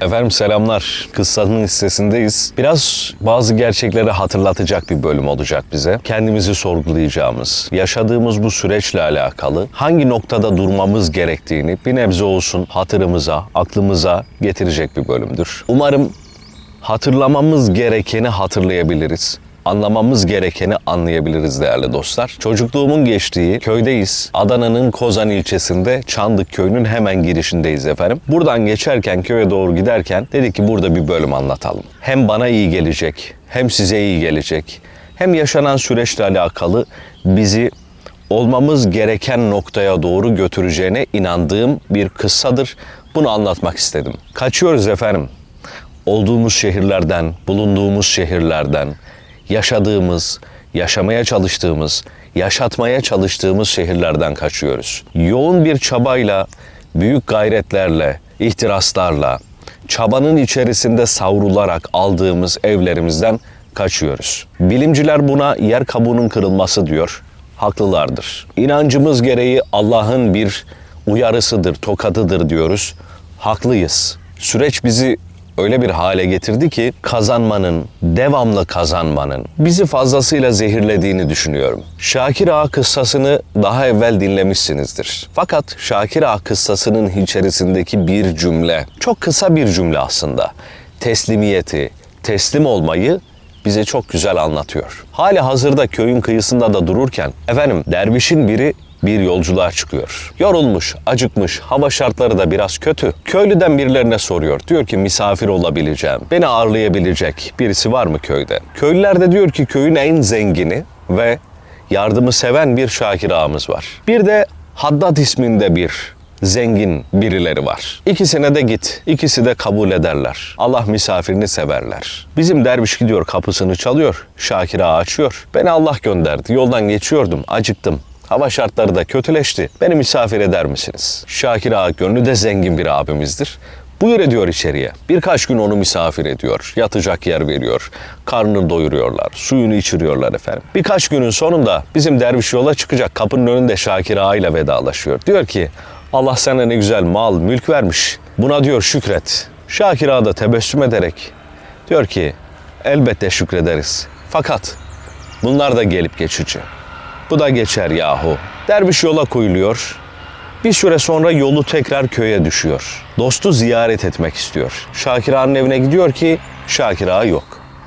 Efendim selamlar. Kıssanın listesindeyiz. Biraz bazı gerçekleri hatırlatacak bir bölüm olacak bize. Kendimizi sorgulayacağımız, yaşadığımız bu süreçle alakalı hangi noktada durmamız gerektiğini bir nebze olsun hatırımıza, aklımıza getirecek bir bölümdür. Umarım hatırlamamız gerekeni hatırlayabiliriz. Anlamamız gerekeni anlayabiliriz değerli dostlar. Çocukluğumun geçtiği köydeyiz. Adana'nın Kozan ilçesinde Çandık köyünün hemen girişindeyiz efendim. Buradan geçerken köye doğru giderken dedik ki burada bir bölüm anlatalım. Hem bana iyi gelecek, hem size iyi gelecek. Hem yaşanan süreçle alakalı bizi olmamız gereken noktaya doğru götüreceğine inandığım bir kıssadır. Bunu anlatmak istedim. Kaçıyoruz efendim olduğumuz şehirlerden, bulunduğumuz şehirlerden, yaşadığımız, yaşamaya çalıştığımız, yaşatmaya çalıştığımız şehirlerden kaçıyoruz. Yoğun bir çabayla, büyük gayretlerle, ihtiraslarla, çabanın içerisinde savrularak aldığımız evlerimizden kaçıyoruz. Bilimciler buna yer kabuğunun kırılması diyor. Haklılardır. İnancımız gereği Allah'ın bir uyarısıdır, tokadıdır diyoruz. Haklıyız. Süreç bizi öyle bir hale getirdi ki kazanmanın, devamlı kazanmanın bizi fazlasıyla zehirlediğini düşünüyorum. Şakir Ağa kıssasını daha evvel dinlemişsinizdir. Fakat Şakir Ağa kıssasının içerisindeki bir cümle, çok kısa bir cümle aslında. Teslimiyeti, teslim olmayı bize çok güzel anlatıyor. Hali hazırda köyün kıyısında da dururken efendim dervişin biri bir yolculuğa çıkıyor. Yorulmuş, acıkmış, hava şartları da biraz kötü. Köylüden birilerine soruyor. Diyor ki misafir olabileceğim, beni ağırlayabilecek birisi var mı köyde? Köylüler de diyor ki köyün en zengini ve yardımı seven bir Şakir ağamız var. Bir de Haddad isminde bir zengin birileri var. İkisine de git. İkisi de kabul ederler. Allah misafirini severler. Bizim derviş gidiyor kapısını çalıyor. Şakir ağa açıyor. Beni Allah gönderdi. Yoldan geçiyordum. Acıktım. Hava şartları da kötüleşti. Beni misafir eder misiniz? Şakir Ağa gönlü de zengin bir abimizdir. Buyur ediyor içeriye. Birkaç gün onu misafir ediyor. Yatacak yer veriyor. Karnını doyuruyorlar. Suyunu içiriyorlar efendim. Birkaç günün sonunda bizim derviş yola çıkacak. Kapının önünde Şakir Ağa ile vedalaşıyor. Diyor ki Allah sana ne güzel mal, mülk vermiş. Buna diyor şükret. Şakir Ağa da tebessüm ederek diyor ki elbette şükrederiz. Fakat bunlar da gelip geçici. Bu da geçer yahu. Derviş yola koyuluyor. Bir süre sonra yolu tekrar köye düşüyor. Dostu ziyaret etmek istiyor. Şakir Ağa'nın evine gidiyor ki Şakir Ağa yok.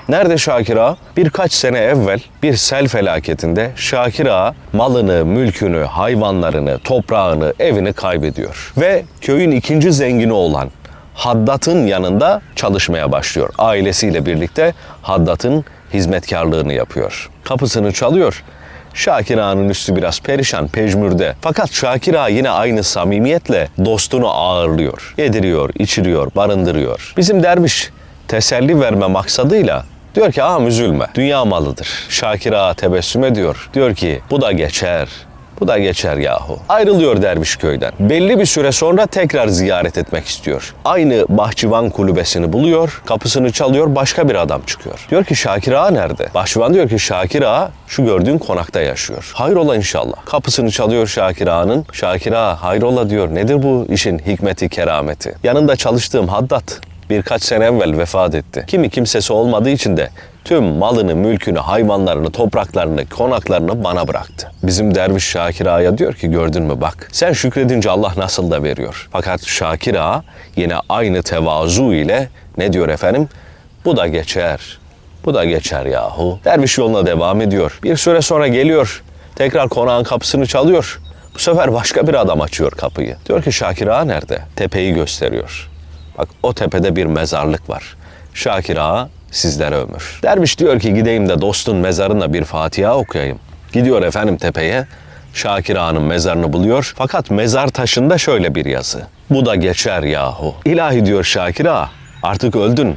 Nerede Şakir Ağa? Birkaç sene evvel bir sel felaketinde Şakir Ağa malını, mülkünü, hayvanlarını, toprağını, evini kaybediyor. Ve köyün ikinci zengini olan Haddat'ın yanında çalışmaya başlıyor. Ailesiyle birlikte Haddat'ın hizmetkarlığını yapıyor. Kapısını çalıyor. Şakir Ağa'nın üstü biraz perişan, pejmürde. Fakat Şakir Ağa yine aynı samimiyetle dostunu ağırlıyor. Yediriyor, içiriyor, barındırıyor. Bizim derviş teselli verme maksadıyla diyor ki ağam üzülme. Dünya malıdır. Şakir Ağa tebessüm ediyor. Diyor ki bu da geçer. Bu da geçer yahu. Ayrılıyor derviş köyden. Belli bir süre sonra tekrar ziyaret etmek istiyor. Aynı bahçıvan kulübesini buluyor, kapısını çalıyor, başka bir adam çıkıyor. Diyor ki Şakir Ağa nerede? Bahçıvan diyor ki Şakir Ağa şu gördüğün konakta yaşıyor. Hayrola inşallah. Kapısını çalıyor Şakir Ağa'nın. Şakir Ağa hayrola diyor. Nedir bu işin hikmeti, kerameti? Yanında çalıştığım Haddat birkaç sene evvel vefat etti. Kimi kimsesi olmadığı için de tüm malını, mülkünü, hayvanlarını, topraklarını, konaklarını bana bıraktı. Bizim derviş Şakir Ağa'ya diyor ki gördün mü bak sen şükredince Allah nasıl da veriyor. Fakat Şakir Ağa yine aynı tevazu ile ne diyor efendim? Bu da geçer. Bu da geçer yahu. Derviş yoluna devam ediyor. Bir süre sonra geliyor. Tekrar konağın kapısını çalıyor. Bu sefer başka bir adam açıyor kapıyı. Diyor ki Şakir Ağa nerede? Tepeyi gösteriyor. Bak o tepede bir mezarlık var. Şakir Ağa sizlere ömür. Derviş diyor ki gideyim de dostun mezarına bir Fatiha okuyayım. Gidiyor efendim tepeye. Şakir Ağa'nın mezarını buluyor. Fakat mezar taşında şöyle bir yazı. Bu da geçer yahu. İlahi diyor Şakir Ağa. Artık öldün.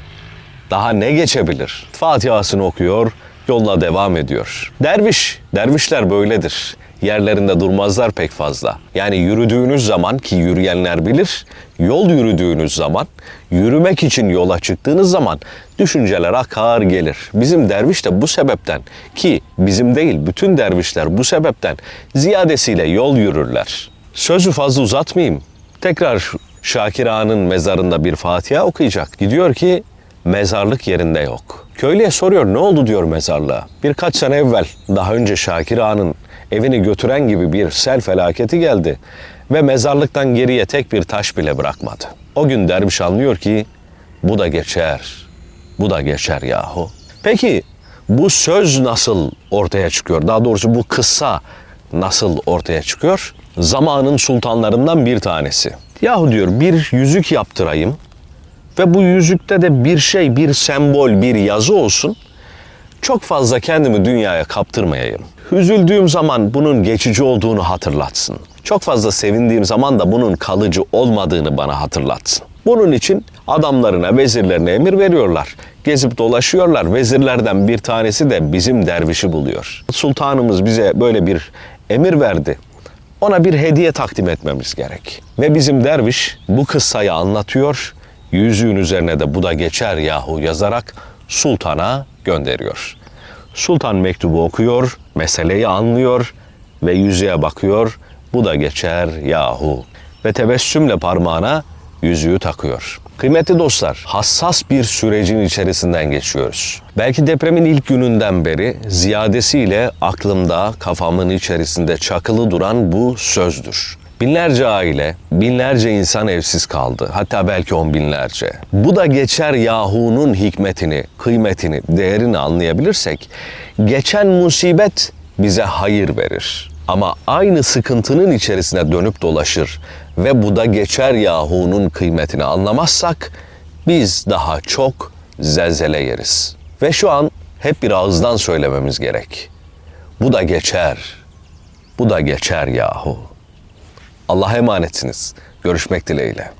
Daha ne geçebilir? Fatiha'sını okuyor, yoluna devam ediyor. Derviş, dervişler böyledir. Yerlerinde durmazlar pek fazla. Yani yürüdüğünüz zaman ki yürüyenler bilir, yol yürüdüğünüz zaman, yürümek için yola çıktığınız zaman düşünceler akar gelir. Bizim derviş de bu sebepten ki bizim değil bütün dervişler bu sebepten ziyadesiyle yol yürürler. Sözü fazla uzatmayayım. Tekrar Şakir Ağa'nın mezarında bir Fatiha okuyacak. Gidiyor ki mezarlık yerinde yok. Köylüye soruyor ne oldu diyor mezarlığa. Birkaç sene evvel daha önce Şakir Ağa'nın evini götüren gibi bir sel felaketi geldi ve mezarlıktan geriye tek bir taş bile bırakmadı. O gün derviş anlıyor ki bu da geçer, bu da geçer yahu. Peki bu söz nasıl ortaya çıkıyor? Daha doğrusu bu kıssa nasıl ortaya çıkıyor? Zamanın sultanlarından bir tanesi. Yahu diyor bir yüzük yaptırayım ve bu yüzükte de bir şey, bir sembol, bir yazı olsun. Çok fazla kendimi dünyaya kaptırmayayım. Üzüldüğüm zaman bunun geçici olduğunu hatırlatsın. Çok fazla sevindiğim zaman da bunun kalıcı olmadığını bana hatırlatsın. Bunun için adamlarına, vezirlerine emir veriyorlar. Gezip dolaşıyorlar. Vezirlerden bir tanesi de bizim dervişi buluyor. Sultanımız bize böyle bir emir verdi. Ona bir hediye takdim etmemiz gerek. Ve bizim derviş bu kıssayı anlatıyor. Yüzüğün üzerine de bu da geçer yahu yazarak sultana gönderiyor. Sultan mektubu okuyor, meseleyi anlıyor ve yüzüğe bakıyor. Bu da geçer yahu. Ve tebessümle parmağına yüzüğü takıyor. Kıymetli dostlar, hassas bir sürecin içerisinden geçiyoruz. Belki depremin ilk gününden beri ziyadesiyle aklımda, kafamın içerisinde çakılı duran bu sözdür. Binlerce aile, binlerce insan evsiz kaldı. Hatta belki on binlerce. Bu da geçer Yahu'nun hikmetini, kıymetini, değerini anlayabilirsek, geçen musibet bize hayır verir. Ama aynı sıkıntının içerisine dönüp dolaşır ve bu da geçer Yahu'nun kıymetini anlamazsak biz daha çok zelzele yeriz. Ve şu an hep bir ağızdan söylememiz gerek. Bu da geçer. Bu da geçer yahu. Allah'a emanetsiniz. Görüşmek dileğiyle.